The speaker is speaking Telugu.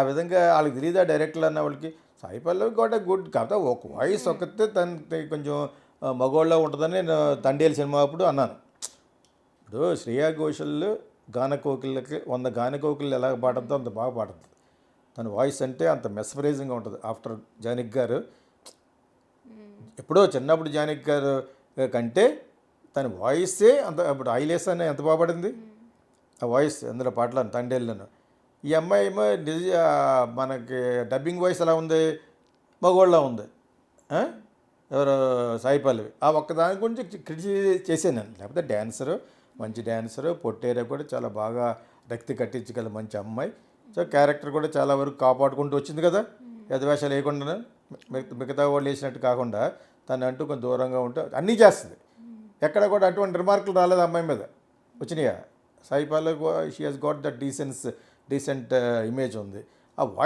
ఆ విధంగా వాళ్ళకి తెలియదా డైరెక్టర్లు అన్న వాళ్ళకి? సాయి పల్లవి కూడా గుడ్ కాకపోతే ఒక వాయిస్ ఒకతే తన కొంచెం మగోళ్ళ ఉంటుందని నేను తండేలు సినిమా అప్పుడు అన్నాను. ఇప్పుడు శ్రేయా ఘోషల్ గానకోకిళ్ళకి వంద గానకోకిళ్ళు ఎలా పాడుతుందో అంత బాగా పాడుతుంది తన వాయిస్ అంటే అంత మెస్పరైజింగ్గా ఉంటుంది ఆఫ్టర్ జానిక్ గారు. ఎప్పుడో చిన్నప్పుడు జానిక్ గారు కంటే తన వాయిసే అంత ఇప్పుడు ఐలేస్ అని ఎంత బాగా పడింది? ఆ వాయిస్ అందులో పాటలను తండేళ్ళను ఈ అమ్మాయి ఏమో నిజ మనకి డబ్బింగ్ వాయిస్ ఎలా ఉంది? మగోళ్ళ ఉంది? ఎవరు? సాయి పల్లవి. ఆ ఒక్కదాని గురించి క్రిటిసైజ్ చేశాను నేను. లేకపోతే డ్యాన్సరు మంచి డ్యాన్సరు పొట్టేరా కూడా చాలా బాగా రక్తి కట్టించగల మంచి అమ్మాయి. సో క్యారెక్టర్ కూడా చాలా వరకు కాపాడుకుంటూ వచ్చింది కదా. యథవేషాలు వేయకుండా మిగతా మిగతా వాళ్ళు వేసినట్టు కాకుండా తను అంటూ కొంచెం దూరంగా ఉంటూ అన్నీ చేస్తుంది. ఎక్కడ కూడా అటువంటి రిమార్కులు రాలేదు అమ్మాయి మీద. వచ్చినాయా? Sai Pallavi she has got the decents decent image ఉంది. ఆ వాయిస్